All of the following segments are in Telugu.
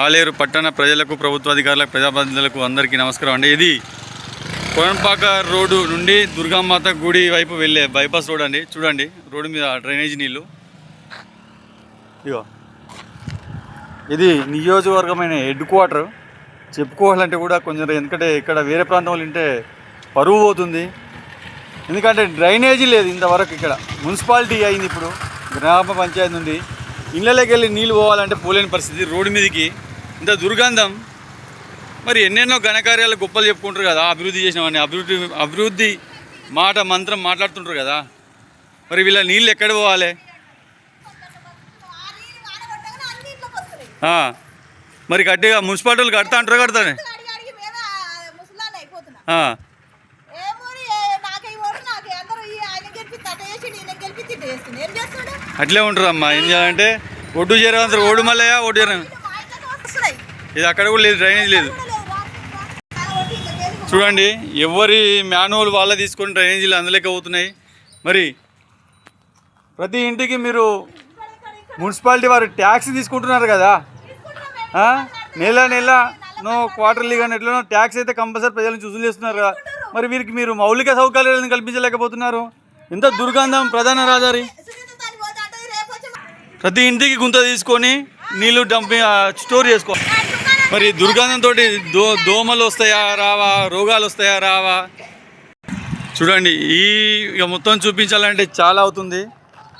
ఆలేరు పట్టణ ప్రజలకు ప్రభుత్వ అధికారులకు ప్రజాప్రతినిధులకు అందరికీ నమస్కారం అండి. ఇది కొరంపాక రోడ్డు నుండి దుర్గామాత గుడి వైపు వెళ్ళే బైపాస్ రోడ్ అండి. చూడండి రోడ్డు మీద డ్రైనేజ్ నీళ్ళు ఇగో ఇది నియోజకవర్గమైన హెడ్ క్వార్టర్. చెప్పుకోవాలంటే కూడా కొంచెం ఎందుకంటే ఇక్కడ వేరే ప్రాంతం వాళ్ళు ఉంటే పరువు పోతుంది. ఎందుకంటే డ్రైనేజీ లేదు ఇంతవరకు ఇక్కడ. మున్సిపాలిటీ అయింది ఇప్పుడు గ్రామ పంచాయతీ నుండి. ఇళ్ళలోకి వెళ్ళి నీళ్ళు పోవాలంటే పోలేని పరిస్థితి రోడ్డు మీదకి. ఇంత దుర్గంధం. మరి ఎన్నెన్నో ఘనకార్యాలు గొప్పలు చెప్పుకుంటారు కదా అభివృద్ధి చేసినవన్నీ. అభివృద్ధి అభివృద్ధి మాట మంత్రం మాట్లాడుతుంటారు కదా. మరి వీళ్ళ నీళ్ళు ఎక్కడ పోవాలి? మరి గట్టిగా మున్సిపాలిటీలు కడతా అంటారు కడతానే ఏం చేస్తాడు. అట్లే ఉంటారమ్మా ఏం చేయాలంటే ఒడ్డు చేరేంత ఓడు మల్లయ్య ఒడ్డు చేర ఇది అక్కడ కూడా లేదు డ్రైనేజ్ లేదు. చూడండి ఎవరి మాన్యువల్ వాళ్ళ తీసుకొని డ్రైనేజీలు అందులోకి అవుతున్నాయి. మరి ప్రతి ఇంటికి మీరు మున్సిపాలిటీ వారు ట్యాక్స్ తీసుకుంటున్నారు కదా? నెల నెల నో క్వార్టర్లీ కానీ ఎట్లనో ట్యాక్స్ అయితే కంపల్సరీ ప్రజలను చూసులు చేస్తున్నారు కదా. మరి వీరికి మీరు మౌలిక సౌకర్యాలను కల్పించలేకపోతున్నారు. ఎంత దుర్గంధం ప్రధాన రహదారి. ప్రతి ఇంటికి గుంత తీసుకొని నీళ్ళు డంపింగ్ స్టోర్ చేసుకో. మరి దుర్గంధం మరి దుర్గంధంతో దో దోమలు వస్తాయా రావా రోగాలు వస్తాయా రావా? చూడండి ఈ ఇక మొత్తం చూపించాలంటే చాలా అవుతుంది.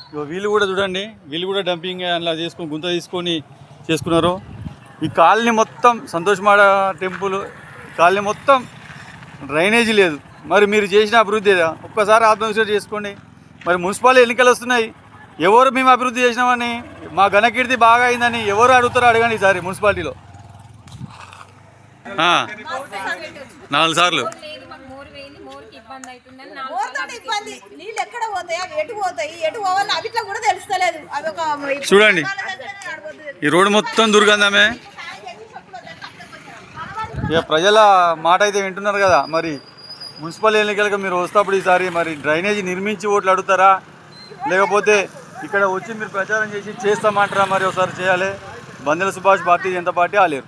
ఇక వీళ్ళు కూడా చూడండి వీళ్ళు కూడా డంపింగ్ అలా చేసుకొని గుంత తీసుకొని చేసుకున్నారు. ఈ కాలనీ మొత్తం సంతోషమాడ టెంపుల్ కాలనీ మొత్తం డ్రైనేజీ లేదు. మరి మీరు చేసిన అభివృద్ధి ఒక్కసారి ఆత్మవిశ్వాసం చేసుకోండి. మరి మున్సిపాలిటీ ఎన్నికలు వస్తున్నాయి. ఎవరు మేము అభివృద్ధి చేసినామని? మా ఘనకీర్తి బాగా అయిందని ఎవరు అడుగుతారో అడగండి ఈసారి మున్సిపాలిటీలో. నాలుగు సార్లు. చూడండి. ఈ రోడ్డు మొత్తం దుర్గంధమే. ఇక ప్రజల మాట అయితే వింటున్నారు కదా మరి మున్సిపల్ ఎన్నికలకు మీరు వస్తప్పుడు ఈసారి మరి డ్రైనేజీ నిర్మించి ఓట్లు అడుగుతారా? లేకపోతే ఇక్కడ వచ్చి మీరు ప్రచారం చేసి చేస్తామంటారా మరి ఒకసారి చేయాలి? బందెల సుభాష్ భారతీయ జనతా పార్టీ ఆలేరు.